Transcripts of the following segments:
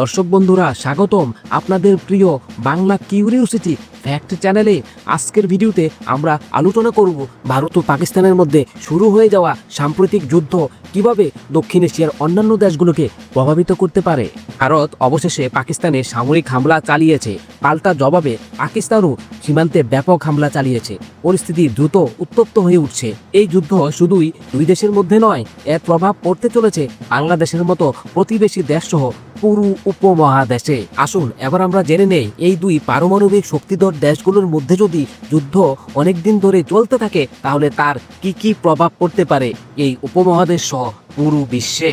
দর্শক বন্ধুরা, স্বাগতম আপনাদের প্রিয় বাংলা কিউরিওসিটি ফ্যাক্ট চ্যানেলে। আজকের ভিডিওতে আমরা আলোচনা করব ভারত ও পাকিস্তানের মধ্যে শুরু হয়ে যাওয়া সাম্প্রতিক যুদ্ধ কীভাবে দক্ষিণ এশিয়ার অন্যান্য দেশগুলোকে প্রভাবিত করতে পারে। ভারত অবশেষে পাকিস্তানে সামরিক হামলা চালিয়েছে। পাল্টা জবাবে পাকিস্তানও সীমান্তে ব্যাপক হামলা চালিয়েছে। পরিস্থিতি দ্রুত উত্তপ্ত হয়ে উঠছে। এই যুদ্ধ শুধুই দুই দেশের মধ্যে নয়, এর প্রভাব পড়তে চলেছে বাংলাদেশের মতো প্রতিবেশী দেশসহ পুরো উপমহাদেশে। আসুন, এবার আমরা জেনে নেই, এই দুই পারমাণবিক শক্তিধর দেশগুলোর মধ্যে যদি যুদ্ধ অনেকদিন ধরে চলতে থাকে, তাহলে তার কি কি প্রভাব পড়তে পারে এই উপমহাদেশ সহ পুরো বিশ্বে?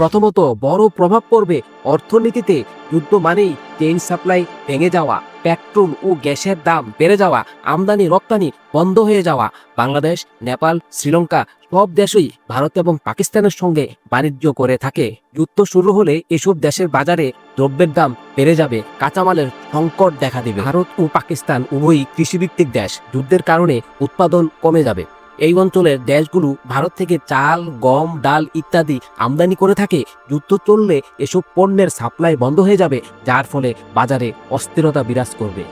প্রথমত বড় প্রভাব পড়বে অর্থনীতিতে। যুদ্ধ মানেই ট্রেন সাপ্লাই ভেঙে যাওয়া, পেট্রোল ও গ্যাসের দাম বেড়ে যাওয়া, আমদানি, রপ্তানি বন্ধ হয়ে যাওয়া। বাংলাদেশ, নেপাল, শ্রীলঙ্কা সব দেশই ভারত এবং পাকিস্তানের সঙ্গে বাণিজ্য করে থাকে। যুদ্ধ শুরু হলে এসব দেশের বাজারে দ্রব্যের দাম বেড়ে যাবে, কাঁচামালের সংকট দেখা দেবে। ভারত ও পাকিস্তান উভয়ই কৃষিভিত্তিক দেশ, যুদ্ধের কারণে উৎপাদন কমে যাবে। এই অঞ্চলের দেশগুলো ভারত থেকে চাল, গম, ডাল ইত্যাদি আমদানি করে থাকে। যুদ্ধ চললে এসব পণ্যের সাপ্লাই বন্ধ হয়ে যাবে, যার ফলে বাজারে অস্থিরতা বিরাজ করবে।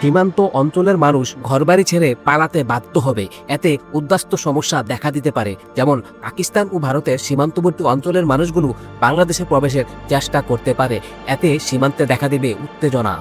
সীমান্ত অঞ্চলের মানুষ ঘরবাড়ি ছেড়ে পালাতে বাধ্য হবে। এতে উদ্বাস্তু সমস্যা দেখা দিতে পারে, যেমন পাকিস্তান ও ভারতের সীমান্তবর্তী অঞ্চলের মানুষগুলো বাংলাদেশে প্রবেশের চেষ্টা করতে পারে। এতে সীমান্তে দেখা দেবে উত্তেজনা।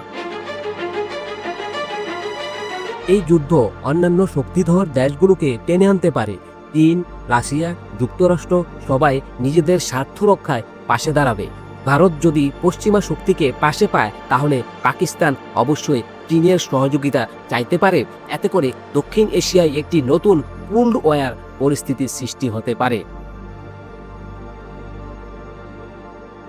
এই যুদ্ধ অন্যান্য শক্তিধর দেশগুলোকে টেনে আনতে পারে। চীন, রাশিয়া, যুক্তরাষ্ট্র সবাই নিজেদের স্বার্থ রক্ষায় পাশে দাঁড়াবে। ভারত যদি পশ্চিমা শক্তিকে পাশে পায়, তাহলে পাকিস্তান অবশ্যই চীনের সহযোগিতা চাইতে পারে। এতে করে দক্ষিণ এশিয়ায় একটি নতুন কোল্ড ওয়ার পরিস্থিতির সৃষ্টি হতে পারে।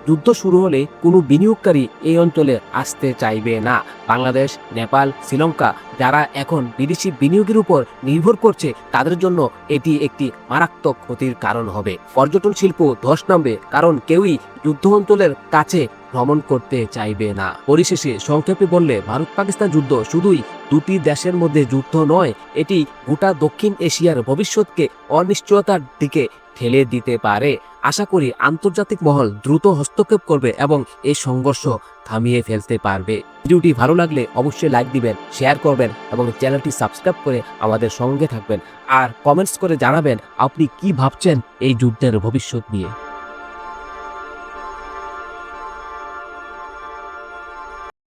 যুদ্ধ শুরু হলে কোনো বিনিয়োগকারী এই অঞ্চলে আসতে চাইবে না। বাংলাদেশ, নেপাল, শ্রীলঙ্কা যারা এখন বিদেশি বিনিয়োগের উপর নির্ভর করছে, তাদের জন্য এটি একটি মারাত্মক ক্ষতির কারণ হবে। পর্যটন শিল্প ধস নামবে কারণ কেউই যুদ্ধ অঞ্চলের কাছে ভ্রমণ করতে চাইবে না। পরিশেষে সংক্ষেপে বললে ভারত পাকিস্তান যুদ্ধ শুধুই দুটি দেশের মধ্যে যুদ্ধ নয়, এটি গোটা দক্ষিণ এশিয়ার ভবিষ্যৎকে অনিশ্চয়তার দিকে ঠেলে দিতে পারে। আশা করি আন্তর্জাতিক মহল দ্রুত হস্তক্ষেপ করবে এবং এই সংঘর্ষ থামিয়ে ফেলতে পারবে। ভিডিওটি ভালো লাগলে অবশ্যই লাইক দিবেন, শেয়ার করবেন এবং চ্যানেলটি সাবস্ক্রাইব করে আমাদের সঙ্গে থাকবেন। আর কমেন্টস করে জানাবেন, আপনি কি ভাবছেন এই যুদ্ধের ভবিষ্যৎ নিয়ে।